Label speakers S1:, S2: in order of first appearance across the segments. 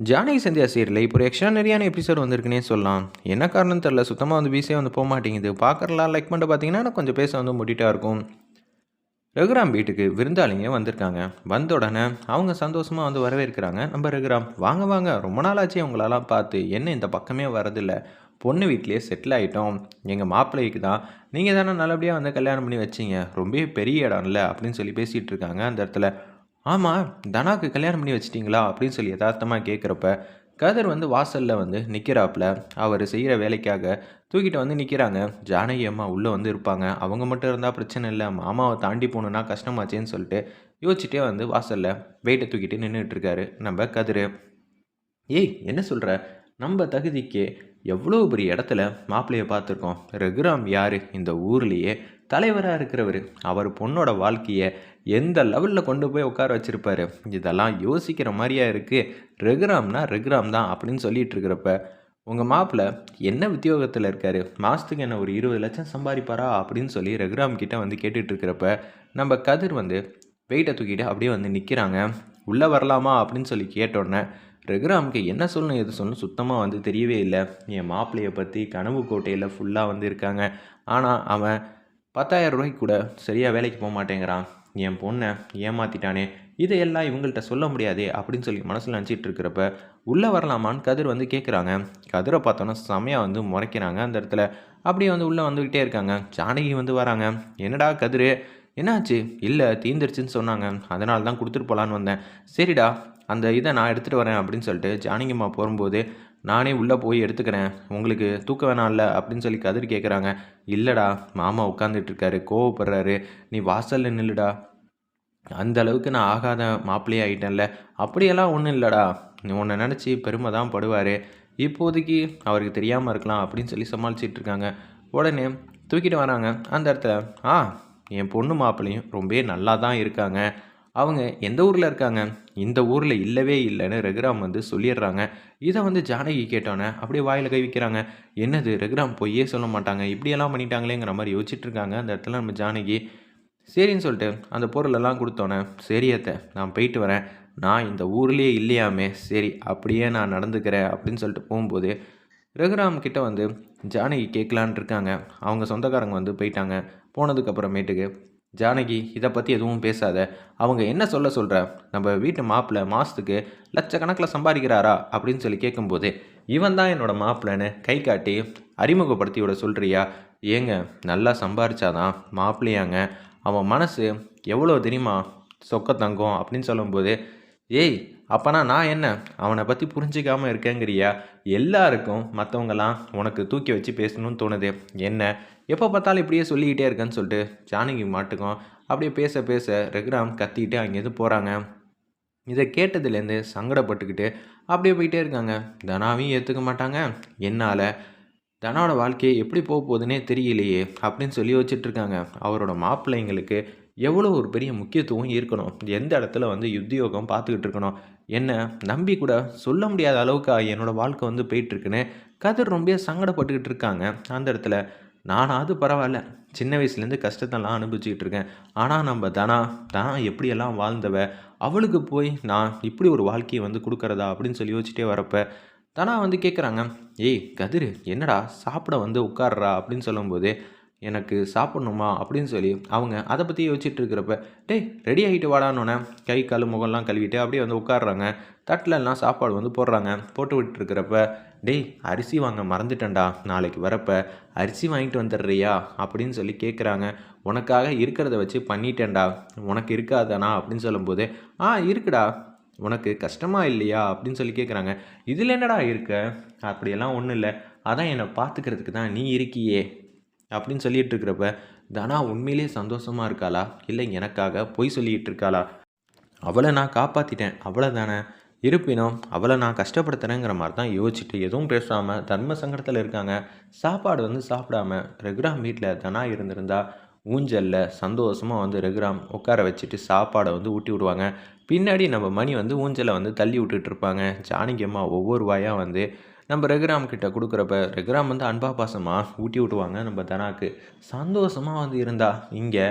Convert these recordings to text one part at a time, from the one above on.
S1: Janaki Sandhya serial இப்போ ஒரு நிறையான episode வந்திருக்குன்னே சொல்லலாம். என்ன காரணம் தெரில சுத்தமாக வந்து பீஸே வந்து போக மாட்டேங்குது. பார்க்குறலாம் லைக் பண்ணிட்டு பார்த்தீங்கன்னா கொஞ்சம் பேச வந்து முட்டிட்டா இருக்கும். ரகுராம் வீட்டுக்கு விருந்தாளிங்க வந்திருக்காங்க. வந்த உடனே அவங்க சந்தோஷமாக வந்து வரவேற்கிறாங்க. நம்ம ரகுராம் வாங்க வாங்க. ரொம்ப நாளாச்சு அவங்களெல்லாம் பார்த்து. என்ன இந்த பக்கமே வரதில்லை பொண்ணு வீட்லேயே செட்டில் ஆகிட்டோம் எங்கள் மாப்பிள்ளைக்கு தான் நீங்கள் தானே நல்லபடியாக வந்து கல்யாணம் பண்ணி வச்சீங்க. ரொம்ப பெரிய இடம் இல்லை அப்படின்னு சொல்லி பேசிகிட்டு இருக்காங்க அந்த இடத்துல. ஆமாம் தனாக்கு கல்யாணம் பண்ணி வச்சிட்டிங்களா அப்படின்னு சொல்லி யதார்த்தமாக கேட்குறப்ப கதிர் வந்து வாசலில் வந்து நிற்கிறாப்புல அவர் செய்கிற வேலைக்காக தூக்கிட்டு வந்து நிற்கிறாங்க ஜானகி அம்மா உள்ளே வந்து இருப்பாங்க. அவங்க மட்டும் இருந்தால் பிரச்சனை இல்லை. மாமாவை தாண்டி போகணுன்னா கஷ்டமாச்சேன்னு சொல்லிட்டு யோசிச்சுட்டே வந்து வாசலில் வெயிட்டை தூக்கிட்டு நின்றுட்டு இருக்காரு நம்ம கதிர். ஏய் என்ன சொல்கிற நம்ம தகுதிக்கு எவ்வளோ பெரிய இடத்துல மாப்பிள்ளையை பார்த்துருக்கோம். ரகுராம் யார்? இந்த ஊர்லேயே தலைவராக இருக்கிறவர். அவர் பொண்ணோட வாழ்க்கையை எந்த லெவலில் கொண்டு போய் உட்கார வச்சுருப்பாரு? இதெல்லாம் யோசிக்கிற மாதிரியா இருக்குது ரகுராம்னா ரகுராம் தான் அப்படின்னு சொல்லிட்டு இருக்கிறப்ப உங்கள் மாப்பிள்ளை என்ன உத்தியோகத்தில் இருக்கார்? மாதத்துக்கு என்ன ஒரு இருபது லட்சம் சம்பாதிப்பாரா? அப்படின்னு சொல்லி ரகுராம் கிட்டே வந்து கேட்டுட்டு இருக்கிறப்ப நம்ம கதிர் வந்து வெயிட்டை தூக்கிட்டு அப்படியே வந்து நிற்கிறாங்க உள்ளே வரலாமா? அப்படின்னு சொல்லி கேட்டோன்னே ரகுராமுக்கு என்ன சொல்லணும் எது சொல்லணும் சுத்தமாக வந்து தெரியவே இல்லை. என் மாப்பிள்ளையை பற்றி கனவு கோட்டையில் ஃபுல்லாக வந்து இருக்காங்க. ஆனால் அவன் பத்தாயிரம் ரூபாய்க்கு கூட சரியாக வேலைக்கு போக மாட்டேங்கிறான். என் பொண்ணை ஏமாத்திட்டானே. இதையெல்லாம் இவங்கள்ட்ட சொல்ல முடியாதே அப்படின்னு சொல்லி மனசில் நினச்சிட்டு இருக்கிறப்ப உள்ளே வரலாமான்னு கதிர் வந்து கேட்குறாங்க கதிரை பார்த்தோன்னா செமையாக வந்து முறைக்கிறாங்க அந்த இடத்துல. அப்படியே வந்து உள்ளே வந்துக்கிட்டே இருக்காங்க. ஜானகி வந்து வராங்க. என்னடா கதிர்? என்னாச்சு? இல்லை தீந்துருச்சுன்னு சொன்னாங்க. அதனால தான் கொடுத்துட்டு போகலான்னு வந்தேன். சரிடா அந்த இதை நான் எடுத்துகிட்டு வரேன் அப்படின்னு சொல்லிட்டு ஜானகிம்மா போகும்போது நானே உள்ளே போய் எடுத்துக்கிறேன். உங்களுக்கு தூக்க வேணாம் இல்லை அப்படின்னு சொல்லி கதிர் கேட்குறாங்க இல்லைடா மாமா உட்காந்துட்ருக்காரு கோவப்படுறாரு. நீ வாசலில் நில்லுடா. அந்த அளவுக்கு நான் ஆகாத மாப்பிள்ளையே ஆகிட்டேன்ல அப்படியெல்லாம் ஒன்றும் இல்லைடா. உன்னை நினச்சி பெருமை தான் படுவார். இப்போதைக்கு அவருக்கு தெரியாமல் இருக்கலாம் அப்படின்னு சொல்லி சமாளிச்சிட்டு இருக்காங்க. உடனே தூக்கிட்டு வராங்க. அந்த இடத்துல ஆ என் பொண்ணு மாப்பிள்ளையும் ரொம்ப நல்லா தான் இருக்காங்க. அவங்க எந்த ஊரில் இருக்காங்க? இந்த ஊரில் இல்லவே இல்லைன்னு ரகுராம் வந்து சொல்லிடுறாங்க. இதை வந்து ஜானகி கேட்டோன்னே அப்படியே வாயில் கை வைக்கிறாங்க. என்னது ரகுராம் பொய்யே சொல்ல மாட்டாங்க? இப்படியெல்லாம் பண்ணிட்டாங்களேங்கிற மாதிரி யோசிச்சுட்டு இருக்காங்க அந்த இடத்துல நம்ம ஜானகி. சரின்னு சொல்லிட்டு அந்த பொருளெல்லாம் கொடுத்தோன்னே சரியத்தை நான் போயிட்டு வரேன். நான் இந்த ஊர்லேயே இல்லையாமே. சரி அப்படியே நான் நடந்துக்கிறேன். அப்படின்னு சொல்லிட்டு போகும்போது ரகுராம் கிட்ட வந்து ஜானகி கேட்கலான் இருக்காங்க. அவங்க சொந்தக்காரங்க வந்து போயிட்டாங்க. போனதுக்கப்புறமேட்டுக்கு ஜானகி இதை பற்றி எதுவும் பேசாத. அவங்க என்ன சொல்ல சொல்கிற நம்ம வீட்டு மாப்பிள்ளை மாதத்துக்கு லட்சக்கணக்கில் சம்பாதிக்கிறாரா? அப்படின்னு சொல்லி கேட்கும்போது இவன் தான் என்னோடய மாப்பிள்ளைன்னு கை காட்டி அறிமுகப்படுத்தி விட சொல்கிறியா ஏங்க நல்லா சம்பாரிச்சாதான் மாப்பிள்ளையாங்க. அவன் மனசு எவ்வளோ தெரியுமா? சொக்க தங்கம் அப்படின்னு சொல்லும்போது ஏய் அப்போனா நான் என்ன? அவனை பற்றி புரிஞ்சிக்காமல் இருக்கேங்கிறியா? எல்லாருக்கும் மற்றவங்களாம் உனக்கு தூக்கி வச்சு பேசணும்னு தோணுது. என்ன? எப்போ பார்த்தாலும் இப்படியே சொல்லிக்கிட்டே இருக்கேன்னு சொல்லிட்டு ஜானகி மாட்டுக்கும் அப்படியே பேச பேச ரகுராம் கத்திக்கிட்டு அங்கேருந்து போகிறாங்க இதை கேட்டதுலேருந்து சங்கடப்பட்டுக்கிட்டு அப்படியே போயிட்டே இருக்காங்க. தனாவையும் ஏற்றுக்க மாட்டாங்க. என்னால்? தனாவோட வாழ்க்கையை எப்படி போக போகுதுன்னே தெரியலையே அப்படின்னு சொல்லி வச்சுட்ருக்காங்க அவரோட மாப்பிள்ளைங்களுக்கு எவ்வளோ ஒரு பெரிய முக்கியத்துவம் இருக்கணும்? எந்த இடத்துல வந்து உத்தியோகம் பார்த்துக்கிட்டு இருக்கணும்? என்ன? நம்பி கூட சொல்ல முடியாத அளவுக்கு என்னோடய வாழ்க்கை வந்து போயிட்டுருக்குன்னு கதிர் ரொம்ப சங்கடப்பட்டுக்கிட்டு இருக்காங்க. அந்த இடத்துல நானாவது பரவாயில்ல. சின்ன வயசுலேருந்து கஷ்டத்தெல்லாம் அனுபவிச்சுக்கிட்டு இருக்கேன். ஆனால் நம்ம தனா தனா எப்படியெல்லாம் வாழ்ந்தவ? அவளுக்கு போய் நான் இப்படி ஒரு வாழ்க்கையை வந்து கொடுக்குறதா? அப்படின்னு சொல்லி யோசிச்சிட்டே வரப்ப தனா வந்து கேட்குறாங்க ஏய் கதிர் என்னடா சாப்பிட வந்து உட்கார்றா? அப்படின்னு சொல்லும்போது எனக்கு சாப்பிட்ணுமா அப்படின்னு சொல்லி அவங்க அதை பற்றி யோசிச்சுட்டு இருக்கிறப்ப டேய் ரெடி ஆகிட்டு வாடானோன்னே கை கால் முகம்லாம் கழுவிட்டு அப்படியே வந்து உட்காடுறாங்க தட்டிலலாம் சாப்பாடு வந்து போடுறாங்க. போட்டு விட்டுருக்கிறப்ப டேய் அரிசி வாங்க மறந்துட்டேன்டா. நாளைக்கு வரப்ப அரிசி வாங்கிட்டு வந்துடுறியா? அப்படின்னு சொல்லி கேட்குறாங்க உனக்காக இருக்கிறத வச்சு பண்ணிட்டேன்டா. உனக்கு இருக்காதானா? அப்படின்னு சொல்லும்போது ஆ இருக்குடா. உனக்கு கஷ்டமா இல்லையா? அப்படின்னு சொல்லி கேட்குறாங்க இதில் என்னடா இருக்க? அப்படியெல்லாம் ஒன்றும் இல்லை. அதான் என்னை பார்த்துக்கிறதுக்கு தான் நீ இருக்கியே. அப்படின்னு சொல்லிட்டு இருக்கிறப்ப தனா உண்மையிலே சந்தோஷமாக இருக்காளா? இல்லை எனக்காக பொய் சொல்லிகிட்டு இருக்காளா அவளை நான் காப்பாற்றிட்டேன் அவ்வளோ தானே இருப்பினும் அவளை நான் கஷ்டப்படுத்துறேங்கிற மாதிரி தான் யோசிச்சுட்டு எதுவும் பேசாமல் தர்ம சங்கடத்தில் இருக்காங்க. சாப்பாடு வந்து சாப்பிடாம ரெகுராம் வீட்டில் தனா இருந்திருந்தா ஊஞ்சலில் சந்தோஷமாக வந்து ரெகுராம் உட்கார வச்சுட்டு சாப்பாடை வந்து ஊட்டி விடுவாங்க. பின்னாடி நம்ம மணி வந்து ஊஞ்சலை வந்து தள்ளி விட்டுட்டு இருப்பாங்க. ஜானகி அம்மா ஒவ்வொரு வாயாக வந்து நம்ம ரெகுராம் கிட்ட கொடுக்குறப்ப ரெகுராம் வந்து அன்பா பாசமாக ஊட்டி விட்டுவாங்க நம்ம தனாக்கு. சந்தோஷமாக வந்து இருந்தா இங்கே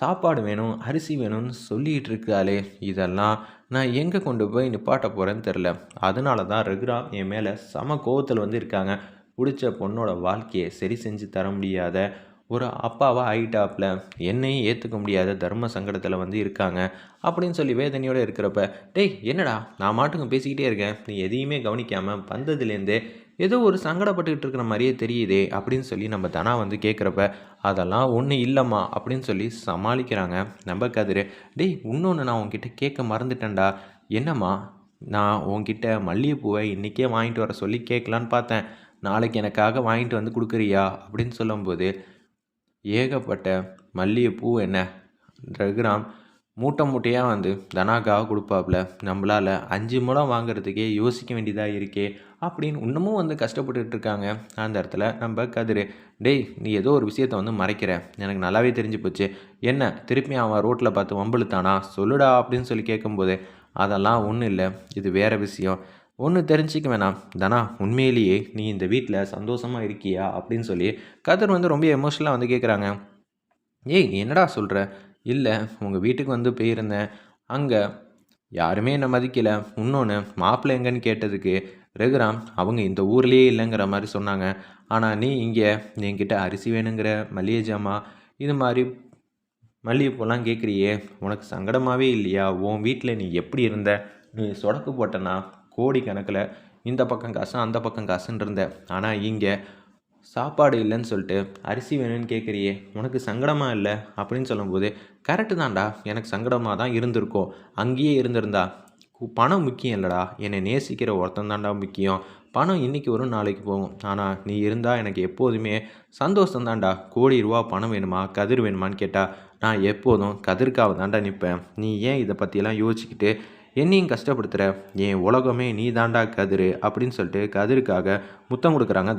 S1: சாப்பாடு வேணும் அரிசி வேணும்னு சொல்லிகிட்டு இருக்காளே இதெல்லாம் நான் எங்கே கொண்டு போய் நிப்பாட்ட போகிறேன்னு தெரில அதனால தான் ரகுராம் என் மேலே சம கோவத்தில் வந்து இருக்காங்க. பிடிச்ச பொண்ணோட வாழ்க்கையை சரி செஞ்சு தர முடியாத ஒரு அப்பாவா ஆகிட்டாப்புல என்னையும் ஏற்றுக்க முடியாத தர்ம சங்கடத்தில் வந்து இருக்காங்க அப்படின்னு சொல்லி வேதனையோடு இருக்கிறப்ப டேய் என்னடா? நான் மாட்டுக்கும் பேசிக்கிட்டே இருக்கேன். நீ எதையுமே கவனிக்காமல் வந்ததுலேருந்தே ஏதோ ஒரு சங்கடப்பட்டுக்கிட்டு இருக்கிற மாதிரியே தெரியுதே அப்படின்னு சொல்லி நம்ம தனா வந்து கேட்குறப்ப அதெல்லாம் ஒன்றும் இல்லைம்மா அப்படின்னு சொல்லி சமாளிக்கிறாங்க. நம்ம கதிர் டேய் இன்னொன்று நான் உங்ககிட்ட கேட்க மறந்துட்டேன்டா. என்னம்மா? நான் உன்கிட்ட மல்லிகைப்பூவை இன்றைக்கே வாங்கிட்டு வர சொல்லி கேட்கலான்னு பார்த்தேன். நாளைக்கு எனக்காக வாங்கிட்டு வந்து கொடுக்குறியா? அப்படின்னு சொல்லும்போது ஏகப்பட்ட மல்லிகைப்பூ என்ன? ரகுராம் மூட்டை மூட்டையாக வந்து தனாக்காக கொடுப்பாப்புல நம்மளால் அஞ்சு மூலம் வாங்குறதுக்கே யோசிக்க வேண்டியதாக இருக்கே அப்படின்னு இன்னமும் வந்து கஷ்டப்பட்டுட்டு இருக்காங்க. அந்த இடத்துல நம்ம கதிர் டேய் நீ ஏதோ ஒரு விஷயத்த வந்து மறைக்கிற. எனக்கு நல்லாவே தெரிஞ்சு போச்சு. என்ன திருப்பி அவன் ரோட்டில் பார்த்து வம்பிழுத்தானா? சொல்லுடா அப்படின்னு சொல்லி கேட்கும்போது அதெல்லாம் ஒன்றும் இல்லை. இது வேறு விஷயம். ஒன்று தெரிஞ்சிக்க வேணாம். தனா உண்மையிலேயே நீ இந்த வீட்டில் சந்தோஷமாக இருக்கியா? அப்படின்னு சொல்லி கதிர் வந்து ரொம்ப எமோஷனலாக வந்து கேட்குறாங்க ஏய் என்னடா சொல்கிற இல்லை உங்கள் வீட்டுக்கு வந்து போயிருந்தேன். அங்கே யாருமே என்னை மதிக்கலை. இன்னொன்று மாப்பிள்ளை எங்கன்னு கேட்டதுக்கு ரகுராம் அவங்க இந்த ஊர்லேயே இல்லைங்கிற மாதிரி சொன்னாங்க. ஆனால் நீ இங்கே என்கிட்ட அரிசி வேணுங்கிற மல்லிகை ஜாமா இது மாதிரி மல்லிகைப்பூலாம் கேட்குறியே உனக்கு சங்கடமாகவே இல்லையா? உன் வீட்டில் நீ எப்படி இருந்த? நீ சொடக்கு போட்டனா? கோடி கணக்கில் இந்த பக்கம் காசு அந்த பக்கம் காசுன்னு இருந்த ஆனால் இங்கே சாப்பாடு இல்லைன்னு சொல்லிட்டு அரிசி வேணும்னு கேட்குறியே உனக்கு சங்கடமாக இல்லை? அப்படின்னு சொல்லும்போது கரெக்டு தான்டா எனக்கு சங்கடமாக தான் இருந்திருக்கோம் அங்கேயே இருந்திருந்தா பணம் முக்கியம் இல்லைடா. என்னை நேசிக்கிற ஒருத்தன் தான்டா முக்கியம். பணம் இன்றைக்கி வரும் நாளைக்கு போகும். ஆனால் நீ இருந்தால் எனக்கு எப்போதுமே சந்தோஷம் தான்டா. கோடி ரூபா பணம் வேணுமா கதிர் வேணுமான்னு கேட்டால் நான் எப்போதும் கதிர்க்காக தான்டா நிற்பேன் நீ ஏன் இதை பற்றியெல்லாம் யோசிச்சுக்கிட்டு என்னையும் கஷ்டப்படுத்துகிற என் உலகமே நீ தாண்டா கதிர் அப்படின்னு சொல்லிட்டு கதிருக்காக முத்தம் கொடுக்குறாங்க